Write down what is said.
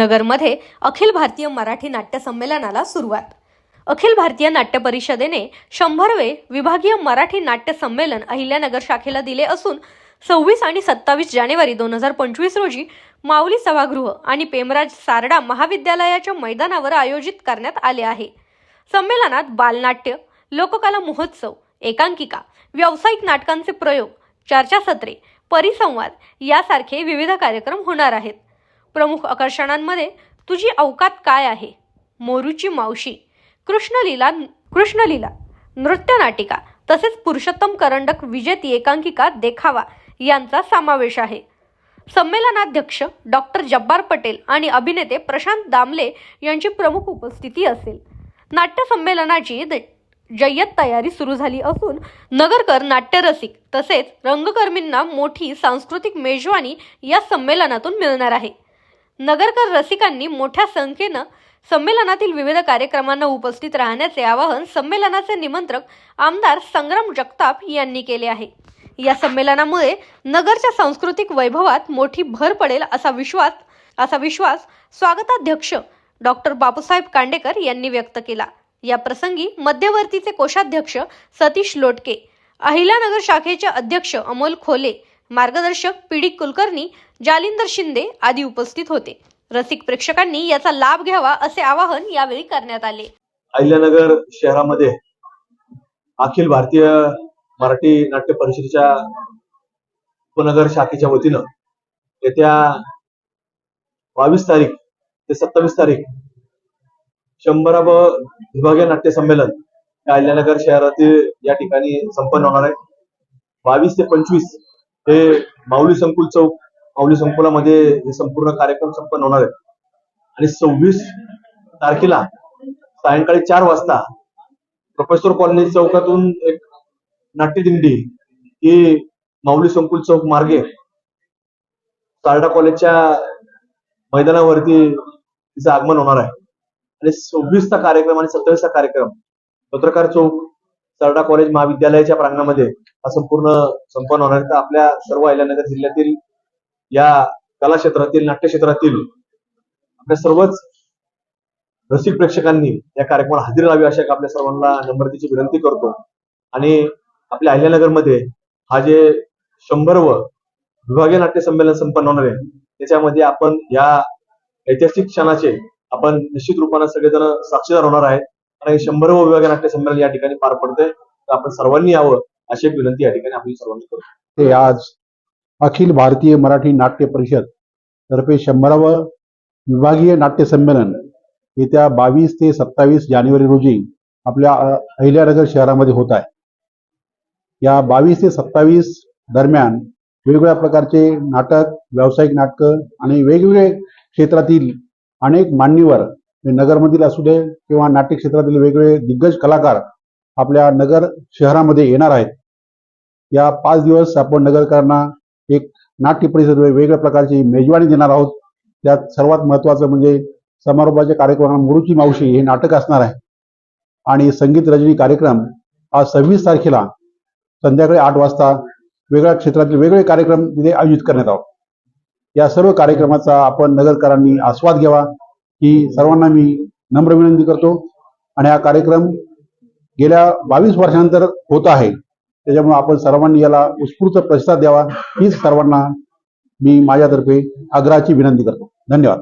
नगरमध्ये अखिल भारतीय मराठी नाट्य संमेलनाला सुरुवात. अखिल भारतीय नाट्य परिषदेने शंभरवे विभागीय मराठी नाट्य संमेलन अहिल्यानगर शाखेला दिले असून सव्वीस आणि सत्तावीस जानेवारी दोन हजार पंचवीस रोजी माऊली सभागृह आणि पेमराज सारडा महाविद्यालयाच्या मैदानावर आयोजित करण्यात आले आहे. संमेलनात बालनाट्य लोककला महोत्सव एकांकिका व्यावसायिक नाटकांचे प्रयोग चर्चासत्रे परिसंवाद यासारखे विविध कार्यक्रम होणार आहेत. प्रमुख आकर्षणांमध्ये तुझी अवकात काय आहे? मोरूची मावशी कृष्णलीला कृष्णलीला नृत्यनाटिका तसेच पुरुषोत्तम करंडक विजेती एकांकिका देखावा यांचा समावेश आहे. संमेलनाध्यक्ष डॉक्टर जब्बार पटेल आणि अभिनेते प्रशांत दामले यांची प्रमुख उपस्थिती असेल. नाट्य संमेलनाची द- जय्यत तयारी सुरू झाली असून नगरकर नाट्यरसिक तसेच रंगकर्मींना मोठी सांस्कृतिक मेजवानी या संमेलनातून मिळणार आहे. नगरकर रसिकांनी मोठ्या संख्येनं संमेलनातील विविध कार्यक्रमांना उपस्थित राहण्याचे आवाहन संमेलनाचे निमंत्रक आमदार संग्राम जगताप यांनी केले आहे. या संमेलनामुळे नगरच्या सांस्कृतिक वैभवात मोठी भर पडेल असा विश्वास असा विश्वास स्वागताध्यक्ष डॉक्टर बापूसाहेब कांडेकर यांनी व्यक्त केला. या प्रसंगी मध्यवर्तीचे कोषाध्यक्ष सतीश लोटके अहिल्यानगर शाखेचे अध्यक्ष अमोल खोले मार्गदर्शक पीडी कुलकर्णी जालिंदर शिंदे आदी उपस्थित होते. रसिक प्रेक्षकांनी याचा लाभ घ्यावा असे आवाहन यावेळी करण्यात आले. अहिल्यानगर शहरामध्ये अखिल भारतीय मराठी नाट्य परिषदेच्या उपनगर शाखेच्या वतीनं येत्या बावीस तारीख ते सत्तावीस तारीख शंभरावं विभागीय नाट्य संमेलन अहिल्यानगर शहरातील या ठिकाणी संपन्न होणार आहे. बावीस ते पंचवीस हे माऊली संकुल चौक माऊली संकुलामध्ये हे संपूर्ण कार्यक्रम संपन्न होणार आहे. आणि सव्वीस तारखेला सायंकाळी चार वाजता प्रोफेसर कॉलनी चौकातून एक नाट्यदिंडी ही माऊली संकुल चौक मार्गे सारडा कॉलेजच्या मैदानावरती तिचं आगमन होणार आहे. आणि सव्वीसचा कार्यक्रम आणि सत्तावीसचा कार्यक्रम पत्रकार चौक सरडा कॉलेज महाविद्यालयाच्या प्रांगणामध्ये हा संपूर्ण संपन्न होणार तर आपल्या सर्व अहिल्यानगर जिल्ह्यातील या कला क्षेत्रातील नाट्य क्षेत्रातील आपल्या सर्वच रसिक प्रेक्षकांनी या कार्यक्रमाला हजेरी लावी अशा आपल्या सर्वांना नम्रतेची विनंती करतो. आणि आपल्या अहिल्यानगरमध्ये हा जे शंभरव विभागीय नाट्य संमेलन संपन्न होणार आहे त्याच्यामध्ये आपण या ऐतिहासिक क्षणाचे आपण निश्चित रूपानं सगळेजण साक्षीदार होणार आहेत. आणि शंभर विभागीय नाट्य संमेलन या ठिकाणी पार पडतंय. तर आपण सर्वांनी यावं अशी एक विनंती या ठिकाणी आपण सर्वांनी करू. ते आज अखिल भारतीय मराठी नाट्य परिषद तर्फे शंभरावं विभागीय नाट्य संमेलन येत्या बावीस ते सत्तावीस जानेवारी रोजी आपल्या अहिल्यानगर शहरामध्ये होत आहे. या बावीस ते सत्तावीस दरम्यान वेगवेगळ्या प्रकारचे नाटक व्यावसायिक नाटकं आणि वेगवेगळे क्षेत्रातील अनेक मान्यवर नगरमधील असू दे किंवा नाट्य क्षेत्रातील वेगवेगळे दिग्गज कलाकार आपल्या नगर शहरामध्ये येणार आहेत. या पाच दिवस आपण नगरकरांना एक नाट्य परिषद वेगवेगळ्या प्रकारची मेजवानी देणार आहोत. त्यात सर्वात महत्वाचं म्हणजे समारोपाच्या कार्यक्रमात मुरुची मावशी हे नाटक असणार आहे. आणि संगीत रजनी कार्यक्रम आज सव्वीस तारखेला संध्याकाळी आठ वाजता वेगळ्या क्षेत्रातील वेगवेगळे कार्यक्रम तिथे आयोजित करण्यात आहोत या सर्व कार्यक्रमाचा आपण नगरकरांनी आस्वाद घ्यावा. ही सर्वांना मी नम्र विनंती करतो. आणि हा कार्यक्रम गेल्या बावीस वर्षांतर होत आहे. त्याच्यामुळे आपण सर्वांनी याला उत्स्फूर्त प्रतिसाद द्यावा. हीच सर्वांना मी माझ्यातर्फे आग्रहाची विनंती करतो. धन्यवाद.